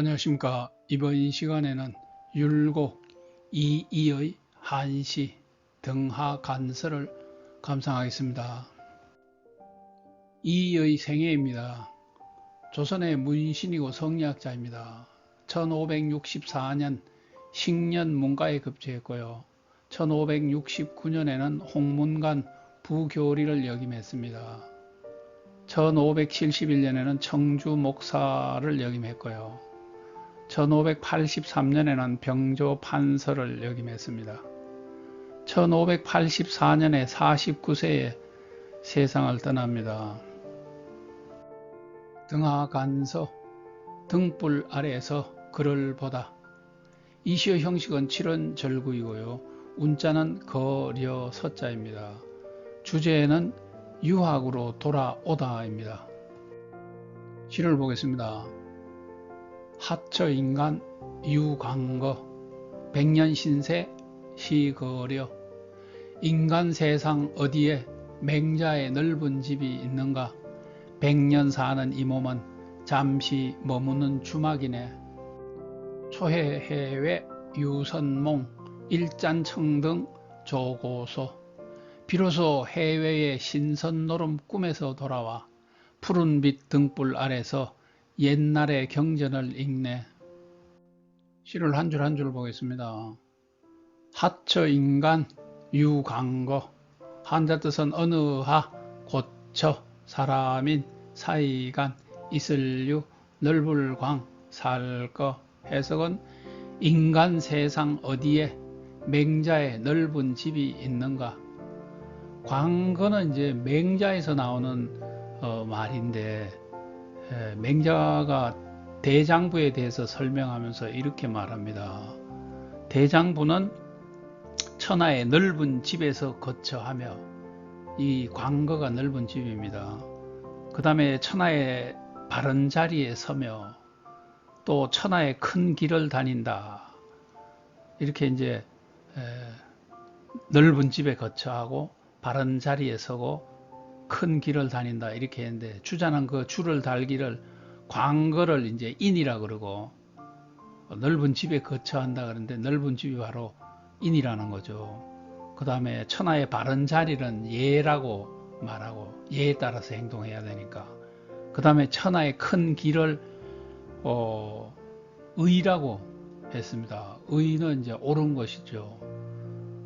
안녕하십니까. 이번 시간에는 율곡 이이의 한시 등하 간서를 감상하겠습니다. 이의 생애입니다. 조선의 문신이고 성리학자입니다. 1564년 식년 문가에 급제했고요. 1569년에는 홍문관 부교리를 역임했습니다. 1571년에는 청주 목사를 역임했고요. 1583년에는 병조 판서를 역임했습니다. 1584년에 49세에 세상을 떠납니다. 등하간서 등불 아래에서 글을 보다 이시의 형식은 7원 절구이고요. 운자는 거려 서자입니다. 주제는 유학으로 돌아오다입니다. 시를 보겠습니다. 하처인간 유광거 백년신세 시거려. 인간 세상 어디에 맹자의 넓은 집이 있는가? 백년 사는 이 몸은 잠시 머무는 주막이네. 초해 해외 유선몽 일잔청 등 조고소. 비로소 해외의 신선노름 꿈에서 돌아와 푸른빛 등불 아래서 옛날의 경전을 읽네. 시를 한 줄 한 줄 보겠습니다. 하처 인간 유광거 한자 뜻은 어느 하 고처 사람인 사이간 이슬유 넓을 광 살거 해석은 인간 세상 어디에 맹자의 넓은 집이 있는가 광거는 이제 맹자에서 나오는 어, 말인데 에, 맹자가 대장부에 대해서 설명하면서 이렇게 말합니다. 대장부는 천하의 넓은 집에서 거처하며 이 광거가 넓은 집입니다. 그 다음에 천하의 바른 자리에 서며 또 천하의 큰 길을 다닌다. 이렇게 이제 넓은 집에 거처하고 바른 자리에 서고 큰 길을 다닌다 이렇게 했는데 주자는 그 줄을 달기를 광거를 이제 인이라 그러고 넓은 집에 거처한다 그러는데 넓은 집이 바로 인이라는 거죠. 그 다음에 천하의 바른 자리는 예라고 말하고 예에 따라서 행동해야 되니까 그 다음에 천하의 큰 길을 어, 의라고 했습니다. 의는 이제 옳은 것이죠.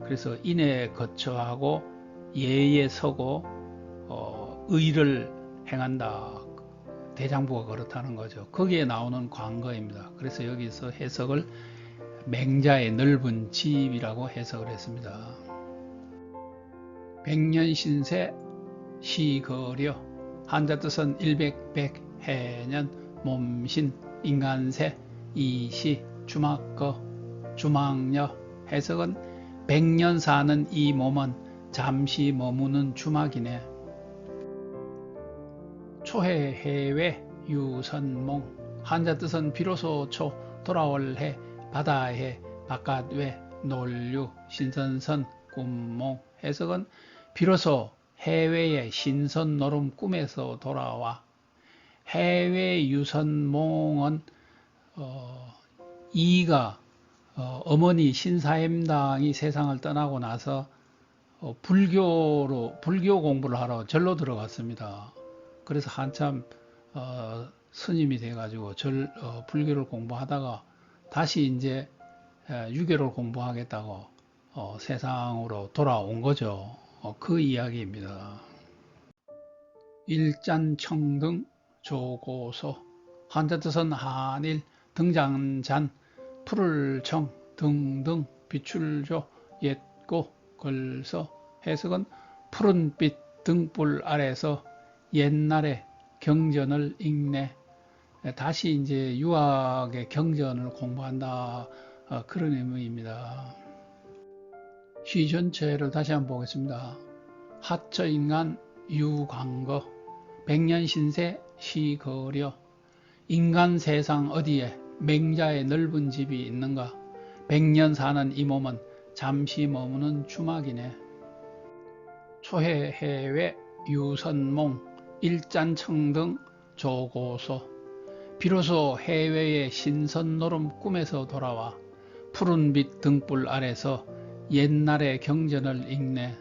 그래서 인에 거처하고 예에 서고 어, 의를 행한다. 대장부가 그렇다는 거죠. 거기에 나오는 광거입니다. 그래서 여기서 해석을 맹자의 넓은 집이라고 해석을 했습니다. 백년신세 시거려 한자 뜻은 일백백 해년 몸신 인간세 이시 주막거 주막녀 해석은 백년 사는 이 몸은 잠시 머무는 주막이네. 초해 해외 유선몽 한자 뜻은 비로소 초 돌아올 해 바다해 바깥외 놀유 신선선 꿈몽 해석은 비로소 해외의 신선 노름 꿈에서 돌아와 해외 유선몽은 어, 이가 어, 머니 신사임당이 세상을 떠나고 나서 어, 불교로 불교 공부를 하러 절로 들어갔습니다. 그래서 한참 어, 스님이 돼가지고 절 어, 불교를 공부하다가 다시 이제 유교를 공부하겠다고 어, 세상으로 돌아온 거죠. 어, 그 이야기입니다. 일잔청등 조고소 한자 뜻은 한일 등장잔 푸를청 등등 비출조 옛고 걸서 해석은 푸른빛 등불 아래서 옛날에 경전을 읽네. 다시 이제 유학의 경전을 공부한다. 어, 그런 의미입니다. 시 전체를 다시 한번 보겠습니다. 하처인간 유광거. 백년신세 시거려. 인간 세상 어디에 맹자의 넓은 집이 있는가? 백년 사는 이 몸은 잠시 머무는 주막이네. 초해 해외 유선몽 일잔청 등 조고소 비로소 해외의 신선 노름 꿈에서 돌아와 푸른빛 등불 아래서 옛날의 경전을 읽네.